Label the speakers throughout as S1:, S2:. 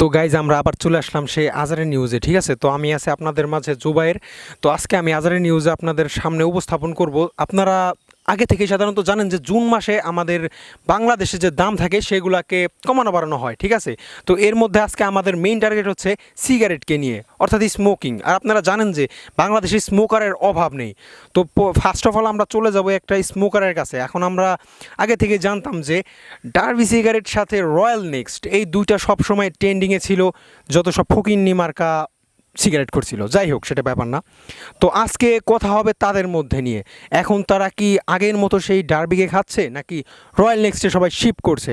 S1: তো গাইজ আমরা আবার চলে আসলাম সেই আজারের নিউজে ঠিক আছে? তো আমি আছি আপনাদের মাঝে জুবাইয়ের তো আজকে আমি আজারের নিউজে আপনাদের সামনে উপস্থাপন করব। আপনারা আগে থেকে সাধারণত জানেন যে জুন মাসে আমাদের বাংলাদেশে যে দাম থাকে সেগুলাকে কমানো বাড়ানো হয়, ঠিক আছে? তো এর মধ্যে আজকে আমাদের মেইন টার্গেট হচ্ছে সিগারেটকে নিয়ে, অর্থাৎ স্মোকিং আর আপনারা জানেন যে বাংলাদেশে স্মোকারের অভাব নেই। তো ফার্স্ট অফ অল আমরা চলে যাব একটা স্মোকারের কাছে। এখন আমরা আগে থেকে জানতাম যে ডার্বি সিগারেট সাথে রয়্যাল নেক্সট এই দুইটা সবসময় ট্রেন্ডিংয়ে ছিল। যত সব ফকিন্নি মার্কা সিগারেট করছিল যাই হোক সেটা ব্যাপার না। তো আজকে কথা হবে তাদের মধ্যে নিয়ে। এখন তারা কি আগের মতো সেই ডার্বিকে খাচ্ছে নাকি রয়্যাল নেক্সটে সবাই শিপ করছে?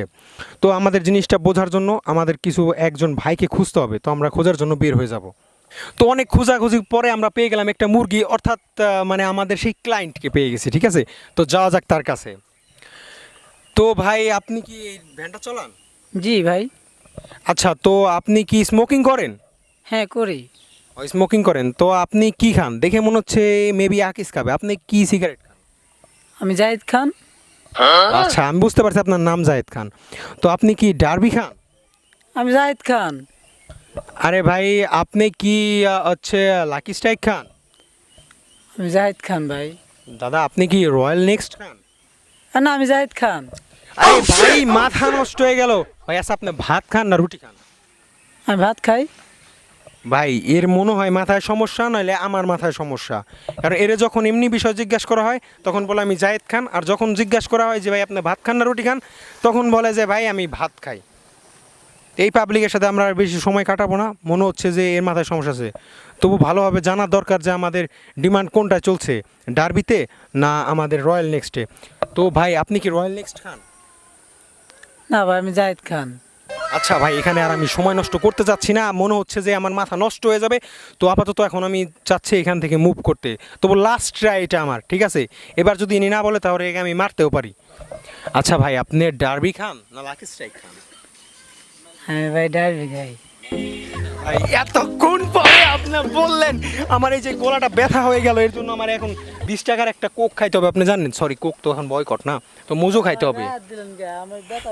S1: তো আমাদের জিনিসটা বোঝার জন্য আমাদের কিছু একজন ভাইকে খুঁজতে হবে তো আমরা খোঁজার জন্য বের হয়ে যাব। তো অনেক খোঁজাখুঁজি পরে আমরা পেয়ে গেলাম একটা মুরগি অর্থাৎ মানে আমাদের সেই ক্লায়েন্টকে পেয়ে গেছি ঠিক আছে? তো যাওয়া যাক তার কাছে। তো ভাই আপনি কি ভ্যানটা চলান?
S2: জি ভাই।
S1: আচ্ছা তো আপনি কি স্মোকিং করেন?
S2: হ্যাঁ করি।
S1: স্মোকিং করেন। তো আপনি কি খান? দেখে মনে হচ্ছে মেবি আকিস খাবে। আপনি কি সিগারেট খান?
S2: আমি জাহিদ খান।
S1: আচ্ছা আমি বুঝতে পারছি আপনার নাম জাহিদ খান। তো আপনি কি ডার্বি খান?
S2: আমি জাহিদ খান।
S1: আরে ভাই আপনি কি হচ্ছে লাকি স্ট্রাইক খান?
S2: আমি জাহিদ খান ভাই।
S1: দাদা আপনি কি রয়্যাল নেক্সট খান?
S2: না আমি জাহিদ খান।
S1: আরে ভাই মাথা নষ্ট হয়ে গেল। ভাই আচ্ছা আপনি ভাত খান না রুটি খান?
S2: আমি ভাত খাই।
S1: ভাই, এর মনে হয় মাথায় সমস্যা, নইলে আমার মাথায় সমস্যা। কারণ এর যখন এমনি বিষয় জিজ্ঞাসা করা হয়, তখন বলে আমি জায়েদ খান, আর যখন জিজ্ঞাসা করা হয় যে, ভাই, আপনি ভাত খান না রুটি খান? তখন বলে যে, ভাই, আমি ভাত খাই। এই পাবলিকের সাথে আমরা আর বেশি সময় কাটাবো না। মনে হচ্ছে যে, এর মাথায় সমস্যা আছে। তবু ভালোভাবে জানার দরকার যে, আমাদের ডিমান্ড কোনটা চলছে, ডার্বিতে না আমাদের রয়্যাল নেক্সটে? তো ভাই, আপনি কি রয়্যাল নেক্সট খান?
S2: না ভাই, আমি জাহিদ খান।
S1: আচ্ছা ভাই, এখানে আর আমি সময় নষ্ট করতে চাচ্ছি না। মনে হচ্ছে যে আমার মাথা নষ্ট হয়ে যাবে। তো আপাতত এখন আমি চাচ্ছি এখান থেকে মুভ করতে। তবু লাস্ট ট্রাই এটা আমার, ঠিক আছে? এবার যদি ইনি না বলে, তাহলে আমি মারতেও পারি। আচ্ছা ভাই, আপনি ডার্বি খান না লাকি স্ট্রাইক খান?
S2: হ্যাঁ ভাই ডারবি খাই।
S1: এতক্ষণ পরে আপনি বললেন আমার এই যে গলাটা ব্যথা হয়ে গেল এর জন্য আমার এখন বিশ টাকার একটা কোক খাইতে হবে। আপনি জানেন সরি কোক তো এখন বয়কট না তো মোজো খাইতে হবে।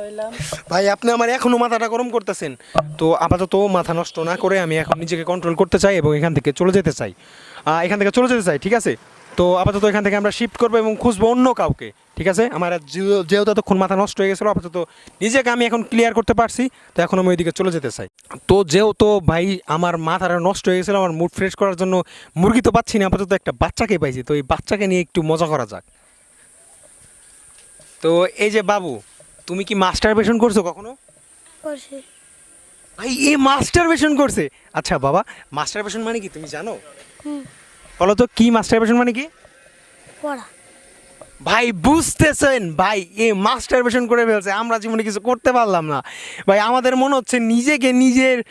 S2: হইলাম।
S1: ভাই আপনি আমার এখনও মাথাটা গরম করতেছেন। তো আপাতত মাথা নষ্ট না করে আমি এখন নিজেকে কন্ট্রোল করতে চাই এবং এখান থেকে চলে যেতে চাই। এখান থেকে চলে যেতে চাই ঠিক আছে? তো আপাতত এখান থেকে আমরা শিফট করব এবং খুঁজবো অন্য কাউকে ঠিক আছে? আমার যেহেতু এতক্ষণ মাথা নষ্ট হয়ে গেছিল আপাতত নিজেকে আমি এখন ক্লিয়ার করতে পারছি তো এখন আমি ওইদিকে চলে যেতে চাই। তো যেহেতু ভাই আমার মাথাটা নষ্ট হয়ে গেছিল আমার মুড ফ্রেশ করার জন্য মুরগি তো পাচ্ছি না আপাতত একটা বাচ্চাকে পাইছি তো এই বাচ্চাকে নিয়ে একটু মজা করা যাক। তো এই যে বাবু তুমি কি মাস্টারবেশন করছ কখনো? ভাই এ মাস্টারবেশন করছে। আচ্ছা বাবা মাস্টারবেশন মানে কি তুমি জানো?
S3: হুম।
S1: বলো তো কি মাস্টারবেশন মানে কি?
S3: পড়া।
S1: ভাই বুঝতেছেন? ভাই এ মাস্টার মাস্টারবেশন করে ফেলছে। আমরা জীবনে কিছু করতে পারলাম না। ভাই আমাদের মনে হচ্ছে নিজেকে নিজের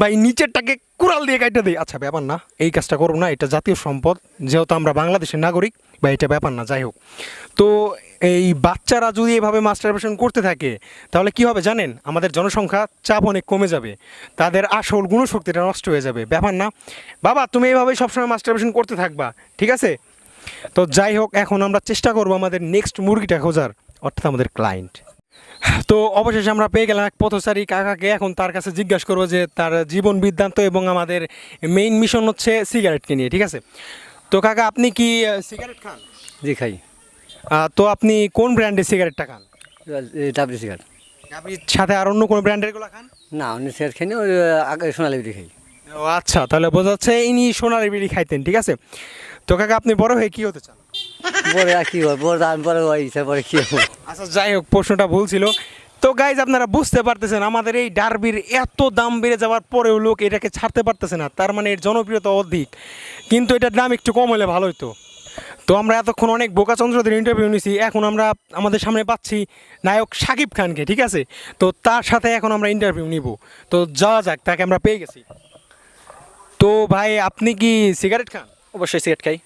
S1: ভাই, নিচেরটাকে কুড়াল দিয়ে কাটতে দিই। আচ্ছা ব্যাপার না। এই কাজটা করব না, এটা জাতীয় সম্পদ। যেহেতু আমরা বাংলাদেশের নাগরিক বা এটা ব্যাপার না, যাই হোক। তো এই বাচ্চারা যদি এভাবে মাস্টারবেশন করতে থাকে, তাহলে কি হবে জানেন? আমাদের জনসংখ্যা চাপ অনেক কমে যাবে। তাদের আসল গুণশক্তিটা নষ্ট হয়ে যাবে। ব্যাপার না। বাবা, তুমি এইভাবেই সবসময় মাস্টারবেশন করতে থাকবা, ঠিক আছে? তো যাই হোক, এখন আমরা চেষ্টা করব আমাদের নেক্সট মুরগিটা খোঁজার, অর্থাৎ আমাদের ক্লায়েন্ট তো অবশেষে আমরা পেয়ে গেলাম এক পথচারী কাকাকে। এখন তার কাছে জিজ্ঞাসা করব যে তার জীবন বৃত্তান্ত এবং আমাদের মেইন মিশন হচ্ছে সিগারেটকে নিয়ে ঠিক আছে? তো কাকা আপনি কি সিগারেট খান?
S4: জি খাই।
S1: তো আপনি কোন ব্র্যান্ডের সিগারেটটা খান?
S4: ডাবলি সিগারেট
S1: আপনি সাথে আর অন্য কোনো ব্র্যান্ডেরগুলো খান?
S4: না অন্য সিগারেট খাই না ওই আগে সোনালি বিড়ি খাই।
S1: ও আচ্ছা তাহলে বোঝা যাচ্ছে ইনি সোনার বিড়ি খাইতেন ঠিক আছে? তো কাকা আপনি বড় হয়ে কি হতে চান?
S4: পরে আর কি হয়? পরে দাম পরে পরে কি হব?
S1: আচ্ছা যাই হোক প্রশ্নটা ভুল ছিল। তো গাইজ আপনারা বুঝতে পারতেছেন আমাদের এই ডার্বির এত দাম বেড়ে যাওয়ার পরেও লোক এটাকে ছাড়তে পারতেছে না। তার মানে এর জনপ্রিয়তা অধিক। কিন্তু এটার দাম একটু কম হলে ভালো হতো তো আমরা এতক্ষণ অনেক বোকাচন্দ্রদের ইন্টারভিউ নিয়েছি এখন আমরা আমাদের সামনে পাচ্ছি নায়ক সাকিব খানকে ঠিক আছে? তো তার সাথে এখন আমরা ইন্টারভিউ নিব। তো যাওয়া যাক তাকে আমরা পেয়ে গেছি। তো ভাই আপনি কি সিগারেট খান?
S5: অবশ্যই সিগারেট খাই।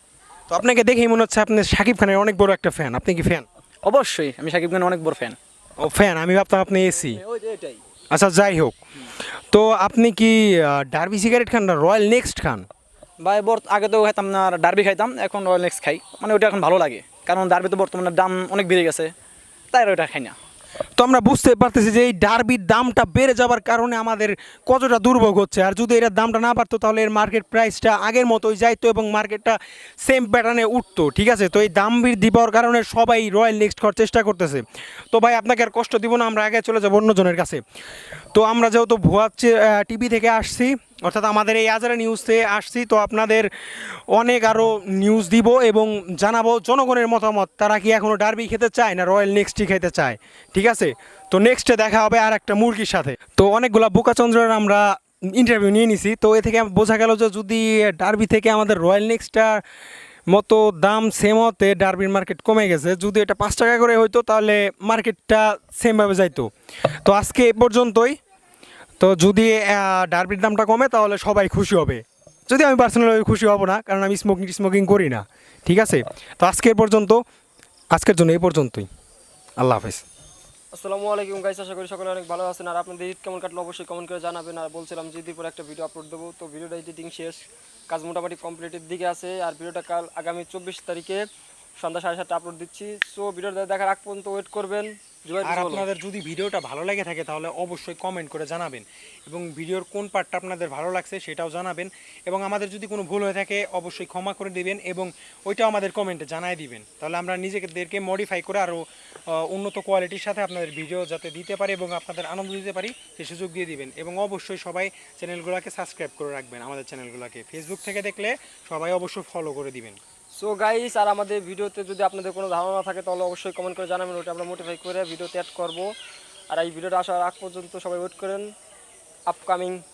S1: তো আপনাকে দেখেই মনে হচ্ছে আপনি সাকিব খানের অনেক বড় একটা ফ্যান আপনি কি ফ্যান
S5: অবশ্যই আমি সাকিব খানের অনেক বড় ফ্যান
S1: ও ফ্যান আমি ভাবতাম আপনি এসি
S5: এটাই।
S1: আচ্ছা যাই হোক। তো আপনি কি ডার্বি সিগারেট খান না রয়্যাল নেক্সট খান?
S5: ভাই বর আগে তো খাইতাম না ডার্বি খাইতাম এখন রয়্যাল নেক্সট খাই। মানে ওটা এখন ভালো লাগে। কারণ ডার্বি তো বর্তমানে দাম অনেক বেড়ে গেছে তাই আর ওটা খাই না।
S1: তো আমরা বুঝতে পারতেছি যে এই ডার্বির দামটা বেড়ে যাওয়ার কারণে আমাদের কতটা দুর্ভোগ হচ্ছে। আর যদি এর দামটা না বাড়তো, তাহলে এর মার্কেট প্রাইসটা আগের মতোই যাইতো এবং মার্কেটটা সেম প্যাটার্নে উঠতো, ঠিক আছে? তো এই দাম বৃদ্ধি পাওয়ার কারণে সবাই রয়্যাল নেক্সট করার চেষ্টা করতেছে। তো ভাই, আপনাকে আর কষ্ট দিব না, আমরা আগে চলে যাব অন্যজনের কাছে। তো আমরা যেহেতু ভুয়া টিভি থেকে আসছি অর্থাৎ আমাদের এই আজারা নিউজ থেকে আসছি, তো আপনাদের অনেক আরও নিউজ দিব এবং জানাব জনগণের মতামত। তারা কি এখনও ডার্বি খেতে চায় না রয়্যাল নেক্সটই খেতে চায়? ঠিক আছে? তো নেক্সটে দেখা হবে আর একটা মুরগির সাথে। তো অনেকগুলা বোকাচন্দ্রের আমরা ইন্টারভিউ নিয়ে নিছি। তো এ থেকে বোঝা গেল যে যদি ডার্বি থেকে আমাদের রয়্যাল নেক্সটটা মতো দাম সেম হতে ডার্বির মার্কেট কমে গেছে, যদি এটা পাঁচ টাকা করে হইতো, তাহলে মার্কেটটা সেমভাবে যাইতো। তো আজকে এ পর্যন্তই। তো যদি ডার্বির দামটা কমে, তাহলে সবাই খুশি হবে। যদি আমি পার্সোনালি খুশি হব না, কারণ আমি স্মোকিং স্মোকিং করি না। ঠিক আছে? তো আজকে পর্যন্ত, আজকের জন্য এই পর্যন্তই। আল্লাহ হাফেজ।
S6: আসসালামু আলাইকুম গাইস আশা করি সকলে অনেক ভালো আছেন। আর আপনাদের ঈদ কেমন কাটলো অবশ্যই কমেন্ট করে জানাবেন। আর বলছিলাম যে ঈদের একটা ভিডিও আপলোড দেবো। তো ভিডিওটা এডিটিং শেষ। কাজ মোটামুটি কমপ্লিটের দিকে আছে। আর ভিডিওটা কাল আগামী চব্বিশ তারিখে সন্ধ্যা সাড়ে সাতটা আপলোড দিচ্ছি। সো ভিডিওটা দেখার আগ পর্যন্ত ওয়েট করবেন।
S1: আর আপনাদের যদি ভিডিওটা ভালো লেগে থাকে তাহলে অবশ্যই কমেন্ট করে জানাবেন। এবং ভিডিওর কোন পার্টটা আপনাদের ভালো লাগছে সেটাও জানাবেন। এবং আমাদের যদি কোনো ভুল হয়ে থাকে অবশ্যই ক্ষমা করে দিবেন এবং ওইটাও আমাদের কমেন্টে জানাই দিবেন। তাহলে আমরা নিজেদেরকে মডিফাই করে আরও উন্নত কোয়ালিটির সাথে আপনাদের ভিডিও যাতে দিতে পারি এবং আপনাদের আনন্দ দিতে পারি সে সুযোগ দিয়ে দিবেন। এবং অবশ্যই সবাই চ্যানেলগুলোকে সাবস্ক্রাইব করে রাখবেন আমাদের চ্যানেলগুলোকে ফেসবুক থেকে দেখলে সবাই অবশ্যই ফলো করে দিবেন।
S6: সো গাইস আর আমাদের ভিডিওতে যদি আপনাদের কোনো ধারণা থাকে, তাহলে অবশ্যই কমেন্ট করে জানাবেন। ওটা আমরা মোটিফাই করে ভিডিওতে অ্যাড করব। আর এই ভিডিওটা আসার আগ পর্যন্ত সবাই ওয়েট করেন। আপকামিং